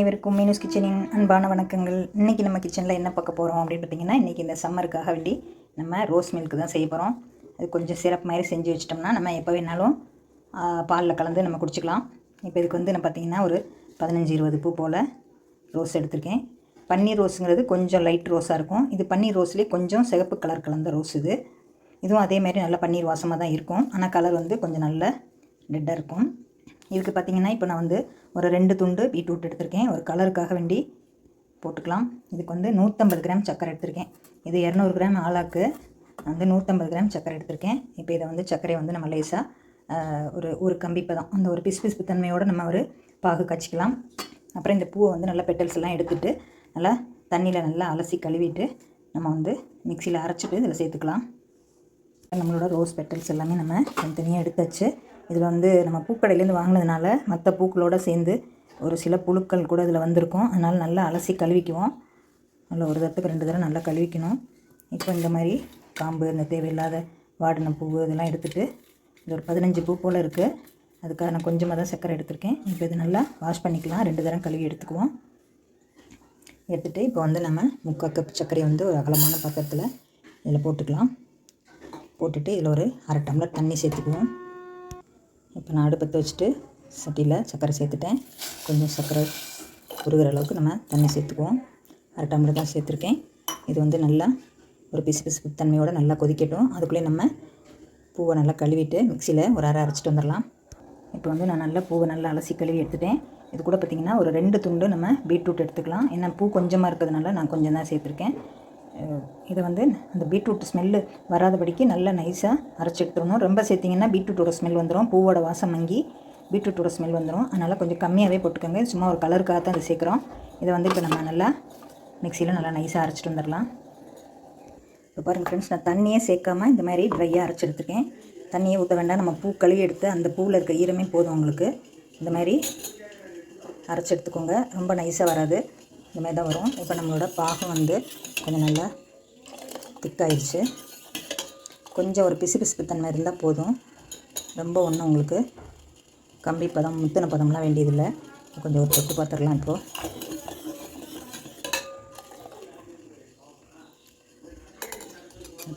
அனைவருக்கும் மீனூஸ் கிச்சனின் அன்பான வணக்கங்கள். இன்றைக்கி நம்ம கிச்சனில் என்ன பார்க்க போகிறோம் அப்படின்னு பார்த்தீங்கன்னா இன்றைக்கி இந்த சம்மருக்காக வேண்டி நம்ம ரோஸ் மில்க்கு தான் செய்ய போகிறோம் அது கொஞ்சம் சிறப்பு மாதிரி செஞ்சு வச்சிட்டோம்னா நம்ம எப்போ வேணாலும் பாலில் கலந்து நம்ம குடிச்சிக்கலாம். இப்போ இதுக்கு வந்து நான் பார்த்தீங்கன்னா ஒரு பதினஞ்சு இருபது பூ போல் ரோஸ் எடுத்திருக்கேன். பன்னீர் ரோஸுங்கிறது கொஞ்சம் லைட் ரோஸாக இருக்கும். இது பன்னீர் ரோஸ்லேயே கொஞ்சம் சிகப்பு கலர் கலந்த ரோஸ் இது. இதுவும் அதே மாதிரி நல்ல பன்னீர் வாசமாக தான் இருக்கும். ஆனால் கலர் வந்து கொஞ்சம் நல்ல ரெட்டாக இருக்கும். இதுக்கு பார்த்தீங்கன்னா இப்போ நான் வந்து ஒரு ரெண்டு துண்டு பீட்ரூட் எடுத்திருக்கேன். ஒரு கலருக்காக வேண்டி போட்டுக்கலாம். இதுக்கு வந்து நூற்றம்பது கிராம் சக்கரை எடுத்திருக்கேன். இது இரநூறு கிராம் ஆளாக்கு வந்து நூற்றம்பது கிராம் சக்கரை எடுத்திருக்கேன். இப்போ இதை வந்து சர்க்கரையை வந்து நம்ம லேசாக ஒரு ஒரு கம்பிப்பை தான் அந்த ஒரு பிசு பிசுப்பு தன்மையோடு நம்ம ஒரு பாகு காய்ச்சிக்கலாம். அப்புறம் இந்த பூவை வந்து நல்லா பெட்டல்ஸ் எல்லாம் எடுத்துகிட்டு நல்லா தண்ணியில் நல்லா அலசி கழுவிட்டு நம்ம வந்து மிக்சியில் அரைச்சிட்டு இதில் சேர்த்துக்கலாம். நம்மளோட ரோஸ் பெட்டல்ஸ் எல்லாமே நம்ம தனித்தனியாக எடுத்தாச்சு. இதில் வந்து நம்ம பூக்கடையிலேருந்து வாங்கினதுனால மற்ற பூக்களோடு சேர்ந்து ஒரு சில புழுக்கள் கூட இதில் வந்திருக்கும். அதனால் நல்லா அலசி கழுவிக்குவோம். நல்லா ஒரு தரத்துக்கு ரெண்டு தடவை நல்லா கழுவிக்கணும். இப்போ இந்த மாதிரி காம்பு இந்த தேவையில்லாத வாடின பூ இதெல்லாம் எடுத்துகிட்டு இது ஒரு பதினஞ்சு பூ போல் இருக்குது அதுக்காக நான் கொஞ்சமாக தான் சர்க்கரை எடுத்திருக்கேன். இப்போ இது நல்லா வாஷ் பண்ணிக்கலாம். ரெண்டு தரம் கழுவி எடுத்துக்குவோம். எடுத்துகிட்டு இப்போ வந்து நம்ம முக்கால் கப் சர்க்கரையை வந்து ஒரு அகலமான பக்கத்தில் இதில் போட்டுக்கலாம். போட்டுட்டு இதில் ஒரு அரை டம்ளர் தண்ணி சேர்த்துக்குவோம். இப்போ நான் அடுப்பத்தை வச்சுட்டு சட்டியில் சர்க்கரை சேர்த்துட்டேன். கொஞ்சம் சர்க்கரை உருகிற அளவுக்கு நம்ம தண்ணி சேர்த்துக்குவோம். அரை டம்ளர் தான் சேர்த்துருக்கேன். இது வந்து நல்லா ஒரு பிசு பிசு தன்மையோடு நல்லா கொதிக்கட்டும். அதுக்குள்ளே நம்ம பூவை நல்லா கழுவிட்டு மிக்சியில் ஒரு அரை அரைச்சிட்டு வந்துடலாம். இப்போ வந்து நான் நல்லா பூவை நல்லா அலசி கழுவி எடுத்துட்டேன். இது கூட பார்த்திங்கன்னா ஒரு ரெண்டு துண்டு நம்ம பீட்ரூட் எடுத்துக்கலாம். ஏன்னா பூ கொஞ்சமாக இருக்கிறதுனால நான் கொஞ்சம் தான் சேர்த்துருக்கேன். இதை வந்து அந்த பீட்ரூட் ஸ்மெல்லு வராதபடிக்கு நல்லா நைஸாக அரைச்சி எடுத்துடணும். ரொம்ப சேர்த்திங்கன்னா பீட்ரூட்டோட ஸ்மெல் வந்துடும் பூவோட வாசம் மங்கி பீட்ரூட்டோட ஸ்மெல் வந்துடும் அதனால் கொஞ்சம் கம்மியாகவே போட்டுக்கோங்க. சும்மா ஒரு கலருக்காக தான் இதை சேர்க்குறோம். இதை வந்து இப்போ நம்ம நல்லா மிக்சியில் நல்லா நைஸாக அரைச்சிட்டு வந்துடலாம். இப்போ பாருங்கள் ஃப்ரெண்ட்ஸ் நான் தண்ணியே சேர்க்காம இந்த மாதிரி ட்ரையாக அரைச்சி எடுத்துருக்கேன். தண்ணியே ஊற்ற வேண்டாம். நம்ம பூ கழுவி எடுத்து அந்த பூவில் இருக்க ஈரமே போதும் உங்களுக்கு. இந்த மாதிரி அரைச்சி எடுத்துக்கோங்க. ரொம்ப நைஸாக வராது. இந்த மாதிரி தான் வரும். இப்போ நம்மளோட பாகம் வந்து கொஞ்சம் நல்லா திக்காயிடுச்சு. கொஞ்சம் ஒரு பிசு பிசுப்பு தன்மை இருந்தால் போதும். ரொம்ப ஒன்றும் உங்களுக்கு கம்பி பதம் முத்தின பதம்லாம் வேண்டியதில்லை. கொஞ்சம் ஒரு தொட்டு பார்த்துடலாம் இப்போது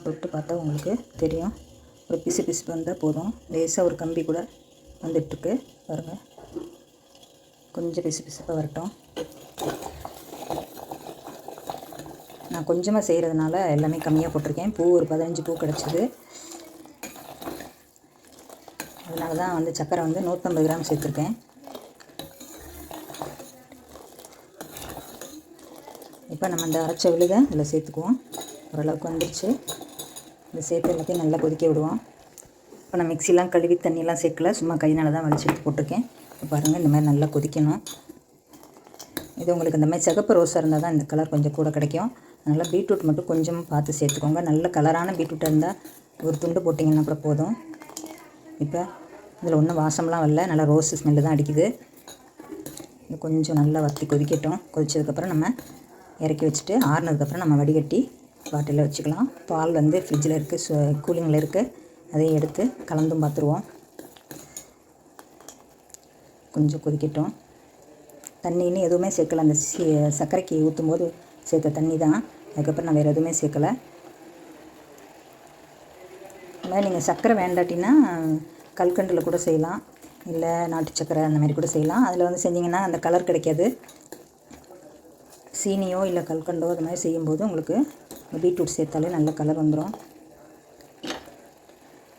தொட்டு பார்த்தா உங்களுக்கு தெரியும். ஒரு பிசு பிசுப்பு வந்தால் போதும். லேசாக ஒரு கம்பி கூட வந்துட்டுருக்கு. பாருங்கள் கொஞ்சம் பிசு பிசுப்பாக வரட்டும். நான் கொஞ்சமாக செய்கிறதுனால எல்லாமே கம்மியாக போட்டிருக்கேன். பூ ஒரு பதினஞ்சு பூ கிடச்சிது. அதனால தான் வந்து சக்கரை வந்து நூற்றம்பது கிராம் சேர்த்துருக்கேன். இப்போ நம்ம இந்த அரைச்ச விழுதை இதில் சேர்த்துக்குவோம். ஓரளவுக்கு வந்துடுச்சு இந்த சேர்த்து எல்லாத்தையும் நல்லா கொதிக்க விடுவோம். இப்போ நான் மிக்சிலாம் கழுவி தண்ணியெலாம் சேர்க்கல. சும்மா கையினால் தான் வலிச்சு எடுத்து போட்டிருக்கேன். இப்போ பாருங்கள் இந்த மாதிரி நல்லா கொதிக்கணும். இது உங்களுக்கு இந்த மாதிரி சிகப்பு ரோஸாக இருந்தால் தான் இந்த கலர் கொஞ்சம் கூட கிடைக்கும். அதனால் பீட்ரூட் மட்டும் கொஞ்சம் பார்த்து சேர்த்துக்கோங்க. நல்ல கலரான பீட்ரூட்டாக இருந்தால் ஒரு துண்டு போட்டிங்கன்னா கூட போதும். இப்போ இதில் ஒன்றும் வாசம்லாம் வரல. நல்லா ரோஸ் ஸ்மெல்லு தான் அடிக்குது. இது கொஞ்சம் நல்லா வற்றி கொதிக்கட்டும். கொதித்ததுக்கப்புறம் நம்ம இறக்கி வச்சுட்டு ஆறுனதுக்கப்புறம் நம்ம வடிகட்டி பாட்டிலில் வச்சுக்கலாம். பால் வந்து ஃப்ரிட்ஜில் இருக்குது கூலிங்கில் இருக்குது அதையும் எடுத்து கலந்தும் பார்த்துருவோம் கொஞ்சம் கொதிக்கட்டும். தண்ணின்னு எதுவுமே சேர்க்கல. அந்த சி சர்க்கரைக்கு ஊற்றும் போது சேர்த்த தண்ணி தான். அதுக்கப்புறம் நான் வேறு எதுவுமே சேர்க்கலை. அதாவது நீங்கள் சர்க்கரை வேண்டாட்டின்னா கல்கண்டில் கூட செய்யலாம். இல்லை நாட்டு சர்க்கரை அந்த மாதிரி கூட செய்யலாம். அதில் வந்து செஞ்சிங்கன்னா அந்த கலர் கிடைக்காது. சீனியோ இல்லை கல்கண்டோ அது மாதிரி செய்யும்போது உங்களுக்கு பீட்ரூட் சேர்த்தாலே நல்ல கலர் வந்துடும்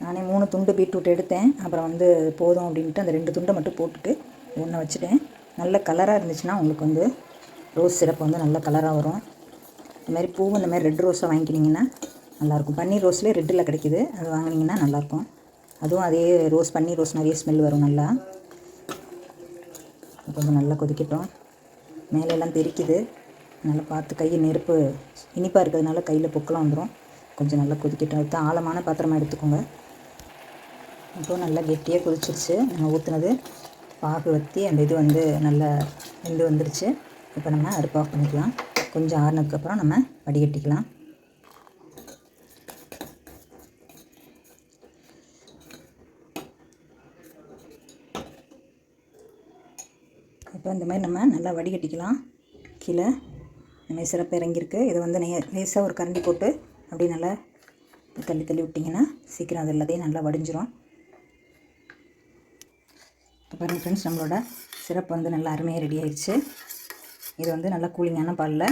நானே மூணு துண்டு பீட்ரூட் எடுத்தேன். அப்புறம் வந்து போதும் அப்படின்ட்டு அந்த ரெண்டு துண்டை மட்டும் போட்டுட்டு ஒன்றை வச்சுட்டேன். நல்ல கலராக இருந்துச்சுன்னா உங்களுக்கு வந்து ரோஸ் சிறப்பு வந்து நல்ல கலராக வரும். இந்த மாதிரி பூவும் இந்த மாதிரி ரெட் ரோஸாக வாங்கிக்கினீங்கன்னா நல்லாயிருக்கும். பன்னீர் ரோஸ்லேயே ரெட்டில் கிடைக்கிது. அது வாங்கினீங்கன்னா நல்லாயிருக்கும். அதுவும் அதே ரோஸ் பன்னீர் ரோஸ் நிறைய ஸ்மெல் வரும் நல்லா. கொஞ்சம் நல்லா கொதிக்கட்டும். மேலெல்லாம் தெரிக்குது. நல்லா பார்த்து கையை நெருப்பு இனிப்பாக இருக்கிறதுனால கையில் பொக்கலாம் வந்துடும் கொஞ்சம் நல்லா கொதிக்கட்டும். அதுதான் ஆழமான பாத்திரமாக எடுத்துக்கோங்க. இப்போ நல்லா கெட்டியாக கொதிச்சிருச்சு. நம்ம ஊற்றுனது பாகு வற்றி அந்த இது வந்து நல்லா வெந்து வந்துருச்சு. இப்போ நம்ம அடுப்பு ஆஃப் பண்ணிக்கலாம். கொஞ்சம் ஆறுனதுக்கப்புறம் நம்ம வடிகட்டிக்கலாம். இப்போ இந்த மாதிரி நம்ம நல்லா வடிகட்டிக்கலாம். கீழே இந்த மாதிரி சிறப்பு இறங்கியிருக்கு. இதை வந்து நே லேசாக ஒரு கரண்டி போட்டு அப்படியே நல்லா தள்ளி தள்ளி விட்டிங்கன்னா சீக்கிரம் அது எல்லாத்தையும் நல்லா வடிஞ்சிரும். இப்போ பாருங்கள் ஃப்ரெண்ட்ஸ் நம்மளோட சிறப்பு வந்து நல்லா அருமையாக ரெடி ஆயிடுச்சு. இது வந்து நல்லா கூலிங்கான பாலில்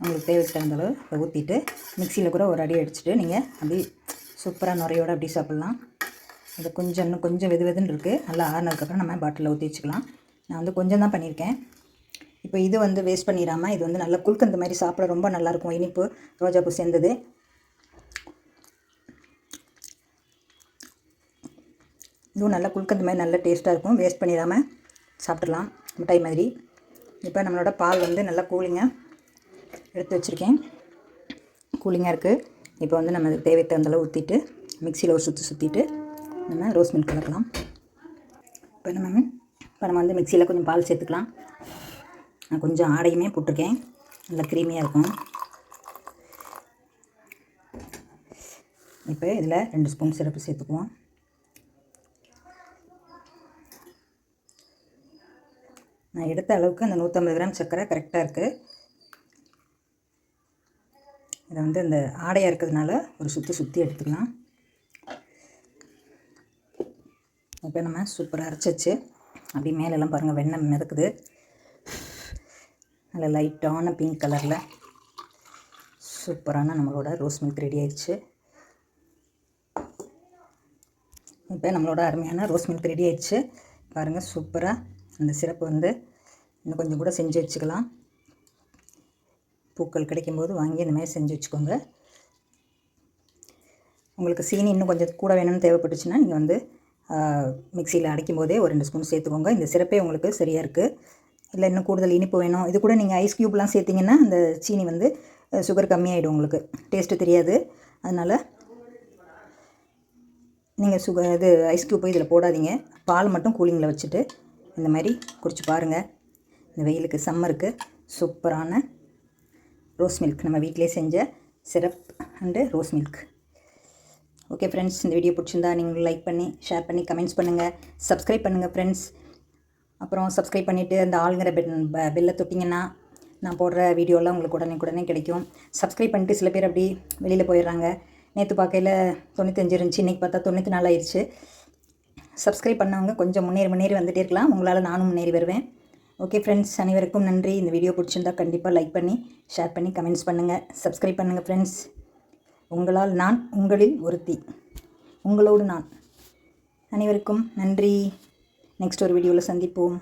உங்களுக்கு தேவைக்கு தகுந்த அளவு இதை ஊற்றிட்டு மிக்சியில் கூட ஒரு அடி அடிச்சுட்டு நீங்கள் அப்படியே சூப்பராக நுரையோடு அப்படி சாப்பிட்லாம். இது கொஞ்சம் இன்னும் கொஞ்சம் வெது வெதுன்னு இருக்குது நல்லா ஆறினதுக்கப்புறம் நம்ம பாட்டிலில் ஊற்றி வச்சுக்கலாம். நான் வந்து கொஞ்சம் தான் பண்ணியிருக்கேன். இப்போ இது வந்து வேஸ்ட் பண்ணிடாமல் இது வந்து நல்லா குல்கந்த மாதிரி சாப்பிட ரொம்ப நல்லாயிருக்கும். இனிப்பு ரோஜாப்பூ சேர்ந்தது. இதுவும் நல்லா குல்கந்த மாதிரி நல்ல டேஸ்ட்டாக இருக்கும். வேஸ்ட் பண்ணிடாமல் சாப்பிட்றலாம் மிட்டாய் மாதிரி. இப்போ நம்மளோட பால் வந்து நல்லா கூலிங்காக எடுத்து வச்சுருக்கேன். கூலிங்காக இருக்குது இப்போ வந்து நம்ம தேவை தகுந்த அளவு ஊற்றிட்டு மிக்சியில் ஒரு சுற்றி சுற்றிட்டு நம்ம ரோஸ் மில்க் கலக்கலாம். இப்போ நம்ம இப்போ நம்ம வந்து மிக்சியில் கொஞ்சம் பால் சேர்த்துக்கலாம். நான் கொஞ்சம் ஆடையுமே போட்டிருக்கேன். நல்லா க்ரீமியாக இருக்கும். இப்போ இதில் ரெண்டு ஸ்பூன் சிறப்பு சேர்த்துக்குவோம். நான் எடுத்த அளவுக்கு அந்த நூற்றம்பது கிராம் சர்க்கரை கரெக்டாக இருக்குது இதை வந்து இந்த ஆடையாக இருக்கிறதுனால ஒரு சுற்றி சுற்றி எடுத்துக்கலாம். இப்போ நம்ம சூப்பராக அரைச்சிச்சு. அப்படி மேலெல்லாம் பாருங்கள் வெண்ணெய் மிதக்குது. நல்ல லைட்டான பிங்க் கலரில் சூப்பரான நம்மளோட ரோஸ் மில்க் ரெடி ஆயிடுச்சு. இப்போ நம்மளோட அருமையான ரோஸ் மில்க் ரெடி ஆயிடுச்சு. பாருங்கள் சூப்பராக அந்த சிறப்பு வந்து இன்னும் கொஞ்சம் கூட செஞ்சு வச்சுக்கலாம். பூக்கள் கிடைக்கும்போது வாங்கி இந்த மாதிரி செஞ்சு வச்சுக்கோங்க. உங்களுக்கு சீனி இன்னும் கொஞ்சம் கூட வேணும்னு தேவைப்பட்டுச்சுன்னா நீங்கள் வந்து மிக்சியில் அடைக்கும் போதே ஒரு ரெண்டு ஸ்பூன் சேர்த்துக்கோங்க. இந்த சிறப்பே உங்களுக்கு சரியாக இருக்குது இல்லை இன்னும் கூடுதல் இனிப்பு வேணும். இது கூட நீங்கள் ஐஸ் க்யூப்லாம் சேர்த்திங்கன்னா அந்த சீனி வந்து சுகர் கம்மியாயிடும் உங்களுக்கு. டேஸ்ட்டு தெரியாது. அதனால் நீங்கள் சுகர் இது ஐஸ் க்யூப் இதில் போடாதீங்க. பால் மட்டும் கூலிங்கில் வச்சுட்டு இந்த மாதிரி குடிச்சு பாருங்கள் இந்த வெயிலுக்கு சம்மருக்கு சூப்பரான ரோஸ் மில்க் நம்ம வீட்டிலே செஞ்ச syrup and rose milk. Okay friends இந்த வீடியோ பிடிச்சிருந்தா நீங்கள் லைக் பண்ணி ஷேர் பண்ணி கமெண்ட்ஸ் பண்ணுங்கள் சப்ஸ்கிரைப் பண்ணுங்கள் ஃப்ரெண்ட்ஸ் அப்புறம் சப்ஸ்கிரைப் பண்ணிவிட்டு அந்த ஆளுங்கிற பெல் பெல்லை தொட்டிங்கன்னா நான் போடுற வீடியோலாம் உங்களுக்கு உடனே உடனே கிடைக்கும். சப்ஸ்கிரைப் பண்ணிட்டு சில பேர் அப்படி வெளியில் போயிடுறாங்க. நேற்று பார்க்கையில் தொண்ணூத்தஞ்சு இருந்துச்சு இன்றைக்கி பார்த்தா தொண்ணூற்றி நாலு ஆயிடுச்சு. சப்ஸ்கிரைப் பண்ணவங்க கொஞ்சம் முன்னேறி முன்னேறி வந்துகிட்டே இருக்கலாம். உங்களால் நானும் முன்னேறி வருவேன். ஓகே ஃப்ரெண்ட்ஸ் அனைவருக்கும் நன்றி. இந்த வீடியோ பிடிச்சிருந்தா கண்டிப்பாக லைக் பண்ணி ஷேர் பண்ணி கமெண்ட்ஸ் பண்ணுங்கள் சப்ஸ்கிரைப் பண்ணுங்கள் ஃப்ரெண்ட்ஸ் உங்களால் நான் உங்களில் ஒருத்தி. உங்களோடு நான். அனைவருக்கும் நன்றி. நெக்ஸ்ட் ஒரு வீடியோவில் சந்திப்போம்.